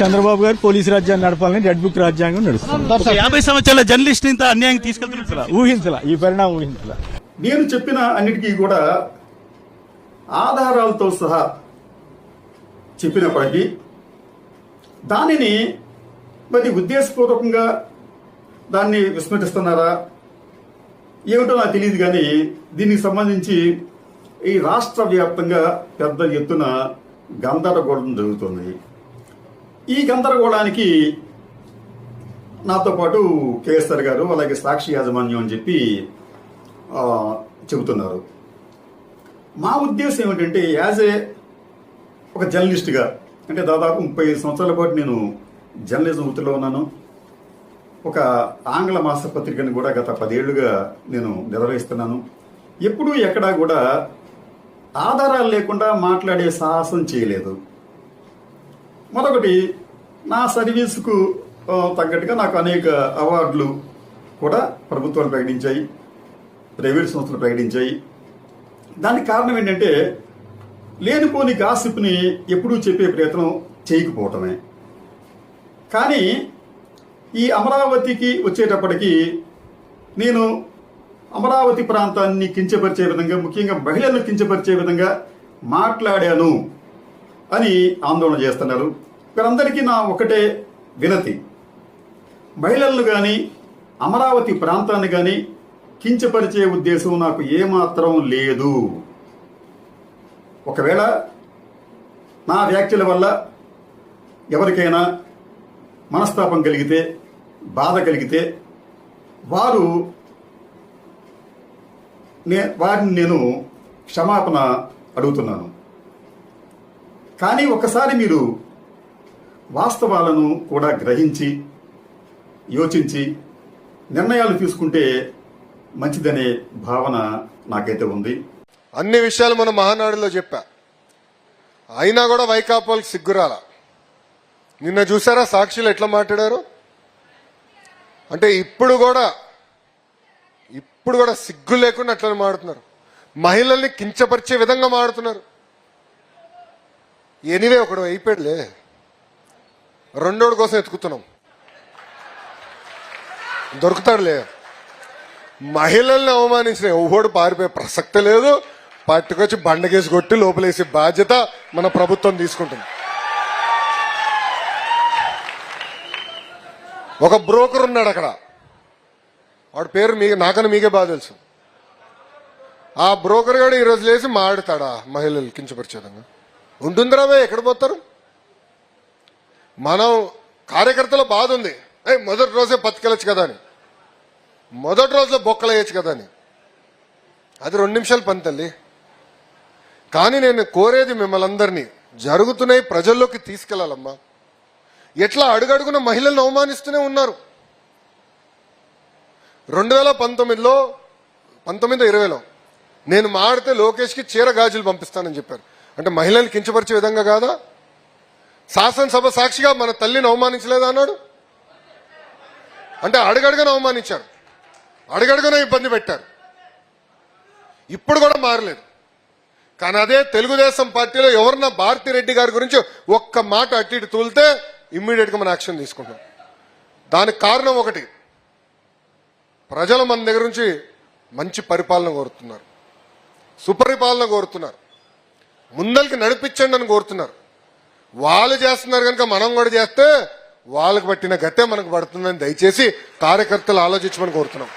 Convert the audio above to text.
చంద్రబాబు గారు పోలీసు రాజ్యాన్ని నడపాలని రెడ్ బుక్ రాజ్యాంగం నడుస్తుంది. యాభై సంవత్సరాల జర్నలిస్ట్ ఇంత అన్యాయం తీసుకెళ్తున్నారు. ఊహించలా ఈ పరిణామం ఊహించలా. నేను చెప్పిన అన్నిటికీ కూడా ఆధారాలతో సహా చెప్పినప్పటికీ దానిని మరి ఉద్దేశపూర్వకంగా దాన్ని విస్మరిస్తున్నారా? ఏమిటో నాకు తెలియదు కానీ దీనికి సంబంధించి ఈ రాష్ట్ర వ్యాప్తంగా పెద్ద ఎత్తున గందరగోళం జరుగుతుంది. ఈ గందరగోళానికి నాతో పాటు కేఎస్ఆర్ గారు అలాగే సాక్షి యాజమాన్యం అని చెప్పి చెబుతున్నారు. మా ఉద్దేశం ఏమిటంటే యాజ్ ఏ ఒక జర్నలిస్ట్గా అంటే దాదాపు ముప్పై సంవత్సరాల పాటు నేను జర్నలిజం వృత్తిలో ఉన్నాను. ఒక ఆంగ్ల మాసపత్రికను కూడా గత పదేళ్ళుగా నేను నిర్వహిస్తున్నాను. ఎప్పుడూ ఎక్కడా కూడా ఆధారాలు లేకుండా మాట్లాడే సాహసం చేయలేదు. మరొకటి నా సర్వీసుకు తగ్గట్టుగా నాకు అనేక అవార్డులు కూడా ప్రభుత్వాలు ప్రకటించాయి ప్రైవేట్ సంస్థలు ప్రకటించాయి. దానికి కారణం ఏంటంటే లేనిపోని గాసిప్ని ఎప్పుడూ చెప్పే ప్రయత్నం చేయకపోవటమే. కానీ ఈ అమరావతికి వచ్చేటప్పటికి నేను అమరావతి ప్రాంతాన్ని కించపరిచే విధంగా ముఖ్యంగా మహిళలను కించపరిచే విధంగా మాట్లాడాను అని ఆందోళన చేస్తున్నారు. వీరందరికీ నా ఒకటే వినతి. మహిళలను కానీ అమరావతి ప్రాంతాన్ని కానీ కించపరిచే ఉద్దేశం నాకు ఏమాత్రం లేదు. ఒకవేళ నా వ్యాఖ్యల వల్ల ఎవరికైనా మనస్తాపం కలిగితే బాధ కలిగితే వారు నే వారిని నేను క్షమాపణ అడుగుతున్నాను. కానీ ఒకసారి మీరు వాస్తవాలను కూడా గ్రహించి యోచించి నిర్ణయాలు తీసుకుంటే మంచిదనే భావన నాకైతే ఉంది. అన్ని విషయాలు మన మహానాడులో చెప్పా. అయినా కూడా వైకాపాలకు సిగ్గురాల. నిన్న చూసారా సాక్షులు ఎట్లా మాట్లాడారు? అంటే ఇప్పుడు కూడా ఇప్పుడు కూడా సిగ్గు లేకుండా అట్లనే మాడుతున్నారు. మహిళల్ని కించపరిచే విధంగా మాడుతున్నారు. ఎనివే ఒకడు అయిపోయాడులే. రెండోడు కోసం ఎత్తుకుతున్నాం. దొరుకుతాడులే మహిళల్ని అవమానించిన ఎవడు పారిపోయే ప్రసక్తి లేదు. పట్టుకొచ్చి బండకేసి కొట్టి లోపలేసే బాధ్యత మన ప్రభుత్వం తీసుకుంటుంది. ఒక బ్రోకర్ ఉన్నాడు అక్కడ. వాడి పేరు మీ నాకన్నా మీకే బాగా తెలుసు. ఆ బ్రోకర్ గారు ఈరోజు లేచి మాడతాడా మహిళలు కించపరిచేదంగా ఉంటుందిరా ఎక్కడ పోతారు? మనం కార్యకర్తల బాధ ఉంది. మొదటి రోజే బతికెళ్ళచ్చు కదా అని. మొదటి రోజులో బొక్కలు వేయచ్చు కదా అని. అది రెండు నిమిషాలు పని తల్లి. కానీ నేను కోరేది మిమ్మల్ని అందరినీ జరుగుతున్నాయి ప్రజల్లోకి తీసుకెళ్ళాలమ్మా. ఎట్లా అడుగడుగున మహిళలను అవమానిస్తూనే ఉన్నారు. రెండు వేల పంతొమ్మిదిలో పంతొమ్మిది ఇరవైలో నేను మాడితే లోకేష్కి చీర గాజులు పంపిస్తానని చెప్పారు. అంటే మహిళలను కించపరిచే విధంగా కాదా? శాసనసభ సాక్షిగా మన తల్లిని అవమానించలేదా అన్నాడు? అంటే అడుగడుగున అవమానించారు. అడుగడుగున ఇబ్బంది పెట్టారు. ఇప్పుడు కూడా మారలేదు. కానీ అదే తెలుగుదేశం పార్టీలో ఎవరన్నా భారతిరెడ్డి గారి గురించి ఒక్క మాట అట్టి ఇటు తూలితే ఇమ్మీడియట్గా మనం యాక్షన్ తీసుకుంటాం. దానికి కారణం ఒకటి. ప్రజలు మన దగ్గర నుంచి మంచి పరిపాలన కోరుతున్నారు. సుపరిపాలన కోరుతున్నారు. ముందరికి నడిపించండి అని కోరుతున్నారు. వాళ్ళు చేస్తున్నారు కనుక మనం కూడా చేస్తే వాళ్ళకు పట్టిన గతే మనకు పడుతుందని దయచేసి కార్యకర్తలు ఆలోచించమని కోరుతున్నాం.